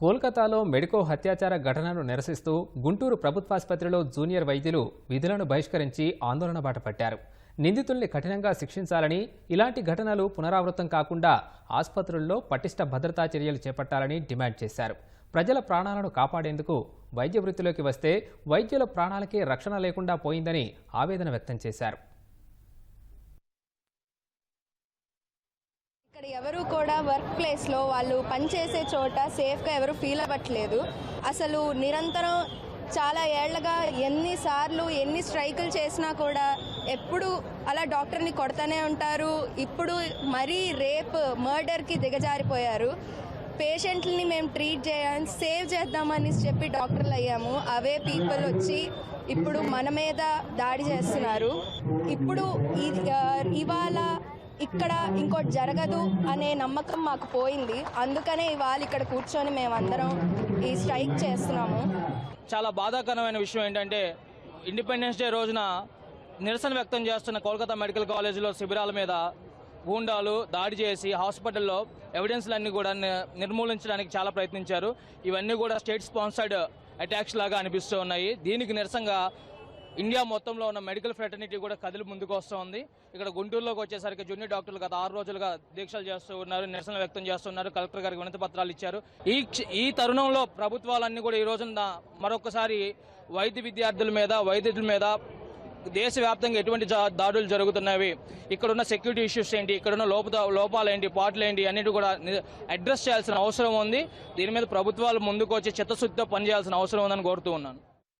కోల్కతాలో మెడికో హత్యాచార ఘటనను నిరసిస్తూ గుంటూరు ప్రభుత్వాసుపత్రిలో జూనియర్ వైద్యులు విధులను బహిష్కరించి ఆందోళన బాట పట్టారు. నిందితుల్ని కఠినంగా శిక్షించాలని ఇలాంటి ఘటనలు పునరావృతం కాకుండా ఆసుపత్రుల్లో పటిష్ట భద్రతా చర్యలు చేపట్టాలని డిమాండ్ చేశారు. ప్రజల ప్రాణాలను కాపాడేందుకు వైద్య వృత్తిలోకి వస్తే వైద్యుల ప్రాణాలకే రక్షణ లేకుండా పోయిందని ఆవేదన వ్యక్తం చేశారు. ఇక్కడ ఎవరు కూడా వర్క్ ప్లేస్లో వాళ్ళు పనిచేసే చోట సేఫ్గా ఎవరు ఫీల్ అవ్వట్లేదు. అసలు నిరంతరం చాలా ఏళ్ళగా ఎన్నిసార్లు ఎన్ని స్ట్రైకులు చేసినా కూడా ఎప్పుడు అలా డాక్టర్ని కొడతానే ఉంటారు. ఇప్పుడు మరీ రేప్ మర్డర్కి దిగజారిపోయారు. పేషెంట్ని మేము ట్రీట్ చేయాలని సేవ్ చేద్దామని చెప్పి డాక్టర్లు అయ్యాము. అవే పీపుల్ వచ్చి ఇప్పుడు మన మీద దాడి చేస్తున్నారు. ఇప్పుడు ఇవాళ ఇక్కడ ఇంకోటి జరగదు అనే నమ్మకం మాకు పోయింది. అందుకనే ఇవాళ ఇక్కడ కూర్చొని మేమందరం ఈ స్ట్రైక్ చేస్తున్నాము. చాలా బాధాకరమైన విషయం ఏంటంటే ఇండిపెండెన్స్ డే రోజున నిరసన వ్యక్తం చేస్తున్న కోల్కతా మెడికల్ కాలేజీలో శిబిరాల మీద గూండాలు దాడి చేసి హాస్పిటల్లో ఎవిడెన్స్లన్నీ కూడా నిర్మూలించడానికి చాలా ప్రయత్నించారు. ఇవన్నీ కూడా స్టేట్ స్పాన్సర్డ్ అటాక్స్ లాగా అనిపిస్తూ ఉన్నాయి. దీనికి నిరసనగా ఇండియా మొత్తంలో ఉన్న మెడికల్ ఫ్రెటర్నిటీ కూడా కదిలి ముందుకు వస్తోంది. ఇక్కడ గుంటూరులోకి వచ్చేసరికి జూనియర్ డాక్టర్లు గత ఆరు రోజులుగా దీక్షలు చేస్తూ ఉన్నారు నిరసన వ్యక్తం చేస్తున్నారు కలెక్టర్ గారికి వినతి పత్రాలు ఇచ్చారు. ఈ ఈ తరుణంలో ప్రభుత్వాలన్నీ కూడా ఈ రోజున మరొకసారి వైద్య విద్యార్థుల మీద వైద్యుల మీద దేశవ్యాప్తంగా ఎటువంటి దాడులు జరుగుతున్నవి ఇక్కడున్న సెక్యూరిటీ ఇష్యూస్ ఏంటి ఇక్కడున్న లోప లోపాలు ఏంటి పాటలు ఏంటి అన్నిటి కూడా అడ్రస్ చేయాల్సిన అవసరం ఉంది. దీని మీద ప్రభుత్వాలు ముందుకు వచ్చి చిత్తశుద్ధితో పనిచేయాల్సిన అవసరం ఉందని కోరుతూ ఉన్నాను.